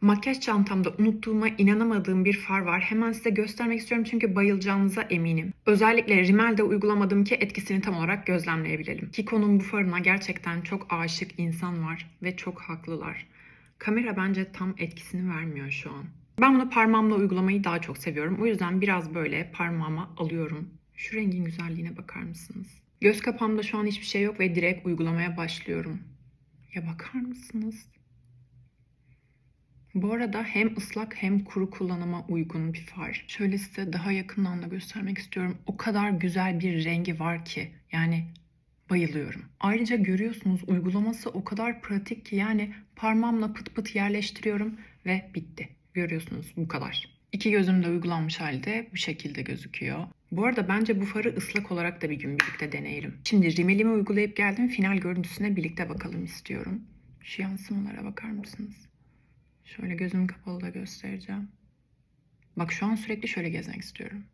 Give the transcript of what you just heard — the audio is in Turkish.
Makyaj çantamda unuttuğuma inanamadığım bir far var. Hemen size göstermek istiyorum çünkü bayılacağınıza eminim. Özellikle rimelde uygulamadım ki etkisini tam olarak gözlemleyebilelim. Kiko'nun bu farına gerçekten çok aşık insan var ve çok haklılar. Kamera bence tam etkisini vermiyor şu an. Ben bunu parmağımla uygulamayı daha çok seviyorum. O yüzden biraz böyle parmağıma alıyorum. Şu rengin güzelliğine bakar mısınız? Göz kapağımda şu an hiçbir şey yok ve direkt uygulamaya başlıyorum. Ya bakar mısınız? Bu arada hem ıslak hem kuru kullanıma uygun bir far. Şöyle size daha yakından da göstermek istiyorum. O kadar güzel bir rengi var ki yani bayılıyorum. Ayrıca görüyorsunuz uygulaması o kadar pratik ki yani parmağımla pıt pıt yerleştiriyorum ve bitti. Görüyorsunuz bu kadar. İki gözümde uygulanmış halde bu şekilde gözüküyor. Bu arada bence bu farı ıslak olarak da bir gün birlikte deneyelim. Şimdi rimelimi uygulayıp geldim. Final görüntüsüne birlikte bakalım istiyorum. Şu yansımalara bakar mısınız? Şöyle gözüm kapalı da göstereceğim. Bak şu an sürekli şöyle gezmek istiyorum.